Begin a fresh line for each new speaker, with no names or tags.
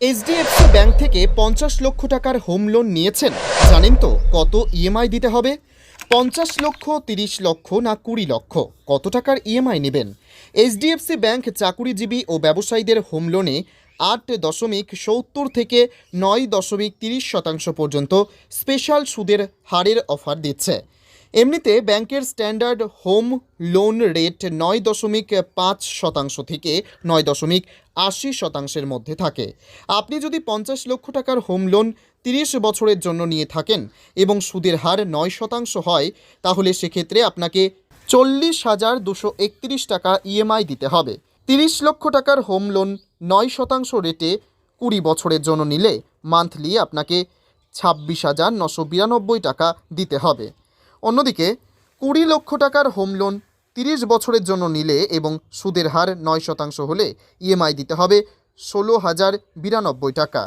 HDFC bank থেকে পঞ্চাশ লক্ষ টাকার হোম লোন নিয়েছেন। জানেন তো কত ইএমআই দিতে হবে? পঞ্চাশ লক্ষ, তিরিশ লক্ষ না কুড়ি লক্ষ? কত টাকার ইএমআই নেবেন? এইচডিএফসি ব্যাংক চাকুরিজীবী ও ব্যবসায়ীদের হোম লোনে আট দশমিক সত্তর থেকে নয় দশমিক তিরিশ শতাংশ পর্যন্ত স্পেশাল সুদের হারের অফার দিচ্ছে। এমনিতে ব্যাংকের স্ট্যান্ডার্ড হোম লোন রেট নয় দশমিক পাঁচ শতাংশ থেকে নয় দশমিক আশি শতাংশের মধ্যে থাকে। আপনি যদি পঞ্চাশ লক্ষ টাকার হোম লোন তিরিশ বছরের জন্য নিয়ে থাকেন এবং সুদের হার নয় শতাংশ হয়, তাহলে সেক্ষেত্রে আপনাকে চল্লিশ হাজার দুশো একত্রিশ টাকা ইএমআই দিতে হবে। তিরিশ লক্ষ টাকার হোম লোন নয় শতাংশ রেটে কুড়ি বছরের জন্য নিলে মান্থলি আপনাকে ছাব্বিশ হাজার নশো বিরানব্বই টাকা দিতে হবে। অন্যদিকে, কুড়ি লক্ষ টাকার হোম লোন তিরিশ বছরের জন্য নিলে এবং সুদের হার নয় শতাংশ হলে ইএমআই দিতে হবে ষোলো হাজার বিরানব্বই টাকা।